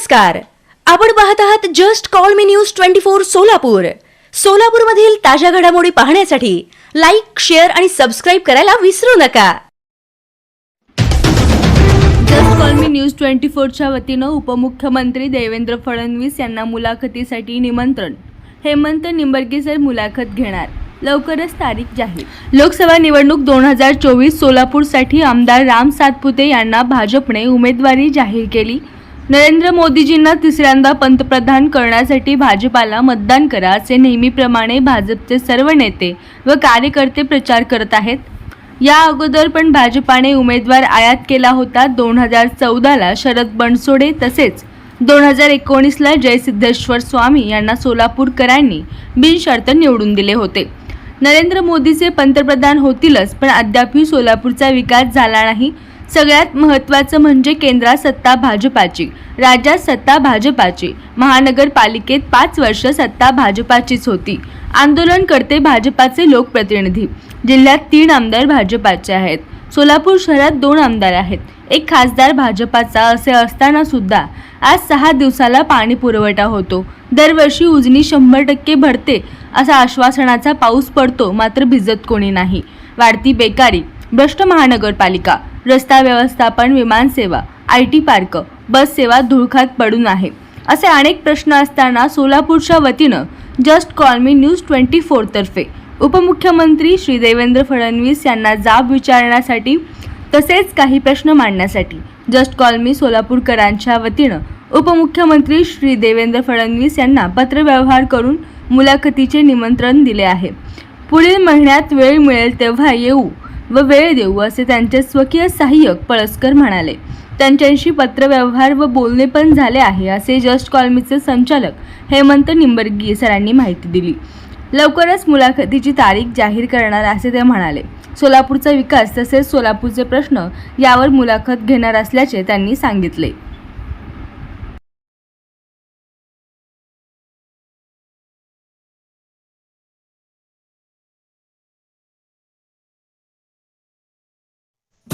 नमस्कार. आपण पाहत आहात just call me news twenty four Solapur. सोलापूरमधील ताज्या घडामोडी पाहण्यासाठी लाईक शेअर आणि सबस्क्राईब करायला विसरू नका. Just call me news twenty फोरच्या वतीनं उपमुख्यमंत्री देवेंद्र फडणवीस यांना मुलाखतीसाठी निमंत्रण. हेमंत निंबर्गे सर मुलाखत घेणार. लवकरच तारीख जाहीर. लोकसभा निवडणूक दोन हजार चोवीस सोलापूरसाठी आमदार राम सातपुते यांना भाजपने उमेदवारी जाहीर केली. नरेंद्र मोदीजींना तिसऱ्यांदा पंतप्रधान करण्यासाठी भाजपाला मतदान करा असे नेहमीप्रमाणे भाजपचे सर्व नेते व कार्यकर्ते प्रचार करत आहेत. या अगोदर पण भाजपाने उमेदवार आयात केला होता दोन हजार चौदाला शरद बनसोडे तसेच दोन हजार एकोणीसला जयसिद्धेश्वर स्वामी यांना सोलापूरकरांनी बिनशर्त निवडून दिले होते. नरेंद्र मोदीचे पंतप्रधान होतीलच पण अद्यापही सोलापूरचा विकास झाला नाही. सगळ्यात महत्त्वाचं म्हणजे केंद्रात सत्ता भाजपाची. राज्यात सत्ता भाजपाची. महानगरपालिकेत पाच वर्ष सत्ता भाजपाचीच होती. आंदोलन करते भाजपाचे लोकप्रतिनिधी. जिल्ह्यात तीन आमदार भाजपाचे आहेत. सोलापूर शहरात दोन आमदार आहेत. एक खासदार भाजपाचा असे असताना सुद्धा आज सहा दिवसाला पाणी पुरवठा होतो. दरवर्षी उजनी शंभर टक्के भरते असा आश्वासनाचा पाऊस पडतो मात्र भिजत कोणी नाही. वाढती बेकारी. भ्रष्ट महानगरपालिका. रस्ता व्यवस्थापन विमानसेवा आय टी पार्क बस सेवा धुळखात पडून आहे. असे अनेक प्रश्न असताना सोलापूरच्या वतीनं just call me news twenty फोरतर्फे उपमुख्यमंत्री श्री देवेंद्र फडणवीस यांना जाब विचारण्यासाठी तसेच काही प्रश्न मांडण्यासाठी जस्ट कॉल मी सोलापूरकरांच्या वतीनं उपमुख्यमंत्री श्री देवेंद्र फडणवीस यांना पत्रव्यवहार करून मुलाखतीचे निमंत्रण दिले आहे. पुढील महिन्यात वेळ मिळेल तेव्हा येऊ. व वेळ देऊ असे त्यांचे स्वकीय सहाय्यक पळसकर म्हणाले. त्यांच्याशी पत्रव्यवहार व बोलणे पण झाले आहे असे जस्ट कॉलमीचे संचालक हेमंत निंबर्गी सरांनी माहिती दिली. लवकरच मुलाखतीची तारीख जाहीर करणार असे ते म्हणाले. सोलापूरचा विकास तसेच सोलापूरचे प्रश्न यावर मुलाखत घेणार असल्याचे त्यांनी सांगितले.